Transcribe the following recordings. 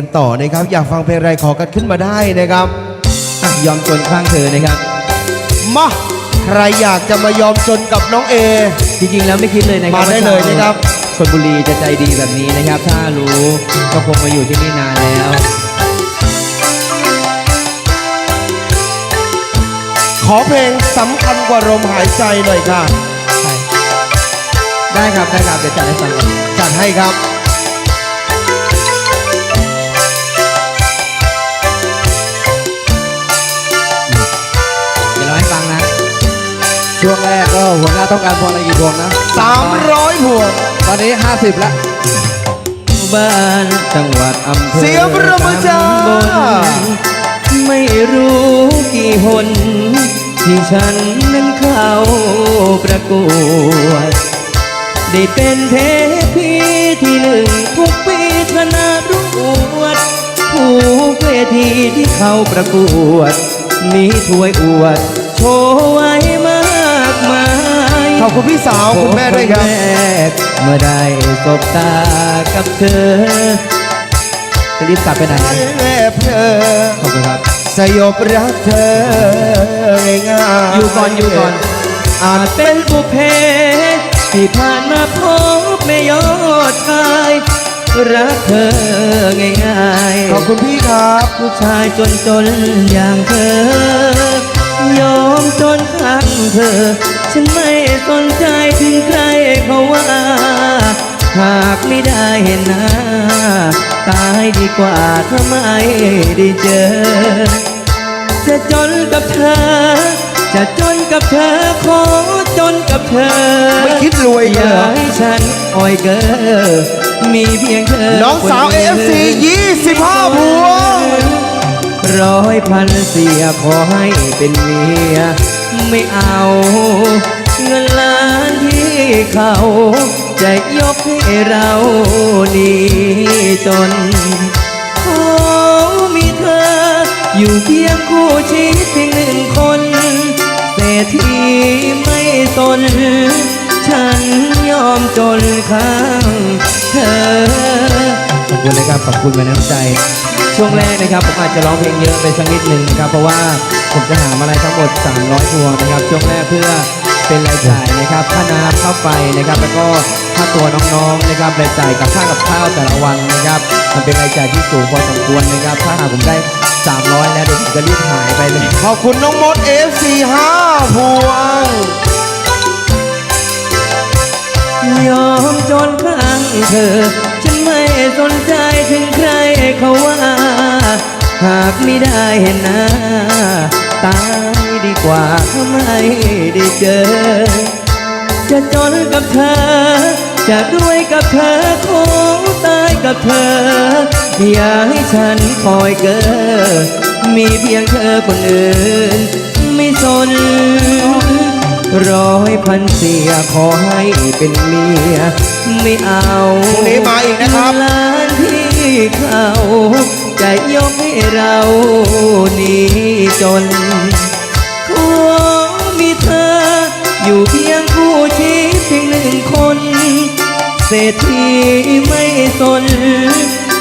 กันต่อนะครับ อยากฟังเพลงอะไรขอกันขึ้นมาได้นะครับอะยอมจนข้างเธอนะครับมาใครอยากจะมายอมจนกับน้องเอ จริงๆแล้วไม่คิดเลยนะครับมาได้เลยนะครับชนบุรีจะใจดีแบบนี้นะครับ ถ้ารู้ก็คงมาอยู่ที่นี่นานแล้ว ขอเพลงสำคัญกว่าลมหายใจหน่อยค่ะใช่ได้ครับได้ครับเดี๋ยวจัดให้ฟังกันจัดให้ครับ ช่วงแรกก็หัวหน้าต้องการพวงอะไรกี่พวงนะ300พวงตอนนี้50แล้วบ้านจังหวัดอำเภอเสียงประมือจ้าตำบลไม่รู้กี่หนที่ฉันนั้นเข้าประกวดได้เป็นเทพีที่หนึ่งทุกปีชนะรวดผู้เวทีที่เข้าประกวด มีถ้วยอวดโชว์ไว้มากมายข อบคุณพี่สาวคุณแม่ด้วยครับนแรกเมื่อได้สบตากับเธอจะรีบกลับไปไหนแม่เพอขอบคุณครับสยบรักเธอง่ายๆอยู่ก่อนอยู่ก่อนอาจเป็นบุพเพที่ผ่านมาพบไม่ยอดชายรักเธอง่ายๆ ขอบคุณพี่ครับ ผู้ชายจนจนๆอย่างเธอ ยอมจนข้างเธอ ฉันไม่สนใจถึงใครเขาว่า หากไม่ได้เห็นหน้า ตายดีกว่าถ้าไม่ได้เจอ จะจนกับเธอ จะจนกับเธอขอจนกับเธอ ไม่คิดรวยอเหรย่าอให้ฉันอ่อยเกอมีเพียงเธอน้องสาว คนดียว AFC 25พวง ร้อยพันเสียขอให้เป็นเมีย ไม่เอา เงินล้านที่เขา จะยกให้เรานี่จนขอมีเธอ อยู่เคียงคู่ชีวิตเพียงหนึ่งคนเศรษฐีไม่สน ฉันยอมจนข้างเธอ ขอบคุณนะครับ ขอบคุณมาน้ำใจ ช่วงแรกนะครับผมอาจจะร้องเพลงเยอะไปสักนิดหนึ่งนะครับเพราะว่าผมจะหามาลัยทั้งหมด 300พวงนะครับช่วงแรกเพื่อเป็นรายจ่ายนะครับค่าน้ำค่าไฟนะครับแล้วก็ค่าตัวน้องๆนะครับรายจ่ายกับค่ากับข้าวแต่ละวันนะครับมันเป็นรายจ่ายที่สูงพอสมควรนะครับถ้าหากผมได้ 300 แล้วเดี๋ยวผมจะรีบหายไปเลยขอบคุณน้องมด FC 5พวงยอมจนข้างเธอ ฉันไม่สนใจถึงใครเขาว่า หากไม่ได้เห็นหน้า ตายดีกว่าไม่ได้เจอ จะจนกับเธอ จะรวยกับเธอคงตายกับเธอ อย่าให้ฉันคอยเกอมีเพียงเธอคนอื่น ไม่สน ร้อยพันเสียขอให้เป็นเมีย ไม่เอาพรุ่งนี้มาอีกนะครับล้านที่เขาจะยกให้เรานี่จนขอมีเธอ อยู่เพียงคู่ชีวิตเพียงหนึ่งคน เศรษฐีไม่สน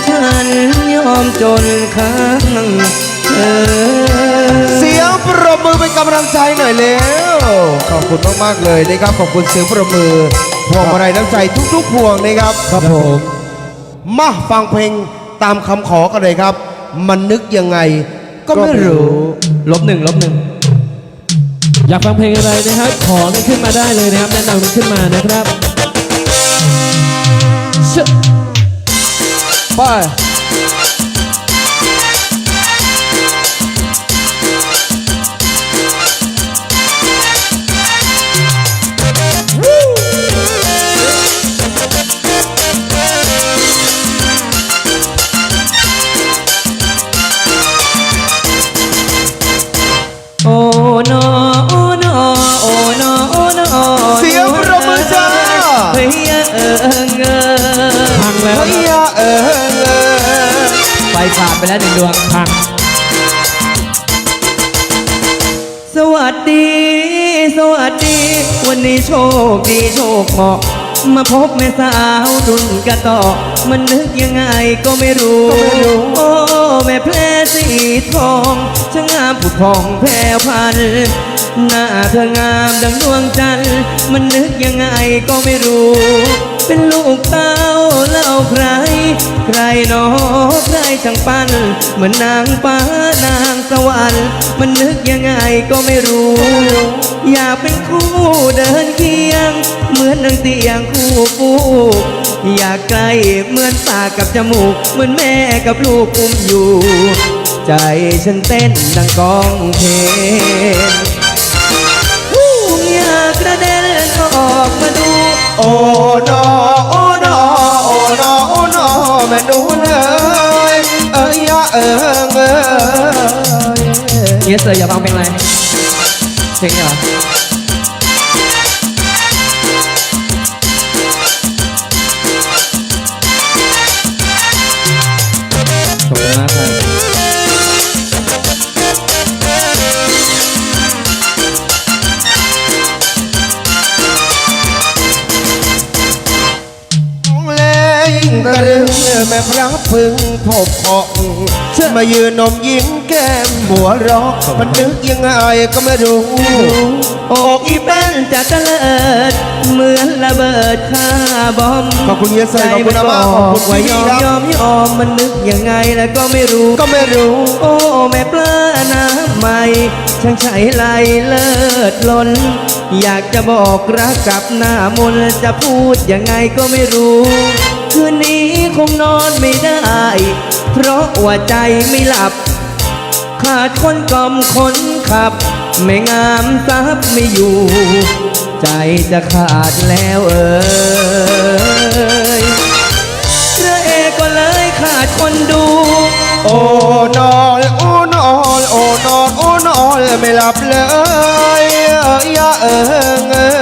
ฉันยอมจนข้าง ลังใจหน่อยเร็วขอบคุณมากๆเลยนะครับ ขอบคุณเสียงประมือ พวงมาลัยน้ำใจทุกๆพวงนะครับ ครับผม มาฟังเพลงตามคำขอกันเลยครับ มันนึกยังไง ก็ไม่รู้ ลบหนึ่งลบหนึ่งอยากฟังเพลงอะไรนะครับ ขอกันขึ้นมาได้เลยนะครับ แนะนำกันขึ้นมานะครับเชิญไป ขาดไปแล้วหนึ่งดวงพังสวัสดี สวัสดี วันนี้โชคดีโชคเหมาะ มาพบแม่สาวรุ่นกระต่อ มันนึกยังไงก็ไม่รู้ โอ้ แม่แพรสีทองช่างงามผุดผ่องแพรวพรรณหน้าเธองามดังดวงจันทร์ มันนึกยังไงก็ไม่รู้ เป็นลูกเต้าเล่าใคร ใครหนอ ช่างปั้นเหมือนนางฟ้านางสวรรค์มันนึกยังไงก็ไม่รู้ อยากเป็นคู่เดินเคียง เหมือนดังเตียงคู่ฟูกอยากใกล้เหมือนปากกับจมูก เหมือนแม่กับลูกอุ้มอยู่ ใจฉันเต้นดังกองเพลงอยากกระเด็นออกมาดู โอ้นอโอ้ เยสเซอร์อยากฟังเพลงอะไรเพลงนี้เหรอ กระดึงแม่พระพึงพบเคาะมายืนนมยิ้มแก้มหัวรอกมันนึกยังไงก็ไม่รู้อกอีแป้นจะเตลิดเหมือนระเบิดคาบอมขอบคุณเยสเซอร์ขอบคุณอาม่าขอบคุณว่ายพี่อมยอมยอมมันนึกยังไงแล้วก็ไม่รู้ก็ไม่รู้ โอ้แม่ปลาน้ำใหม่ช่างใช้ไหลเลิศล้น อยากจะบอกรักกับหน้ามนจะพูดยังไงก็ไม่รู้ คืนนี้คงนอนไม่ได้ เพราะว่าใจไม่หลับ ขาดคนกล่อมคนขับ ไม่งามซับไม่อยู่ ใจจะขาดแล้วเอ่ยพระเอกก็เลยขาดคนดู โอ้นอนโอ้นอนโอ้นอนโอ้นอนไม่หลับเลยเอ้ยเอิงเอ้ย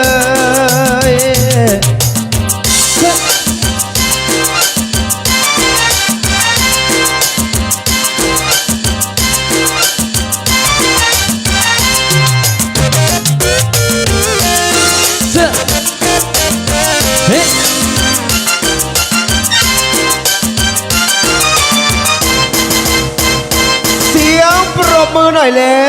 บมือหน่อยเลย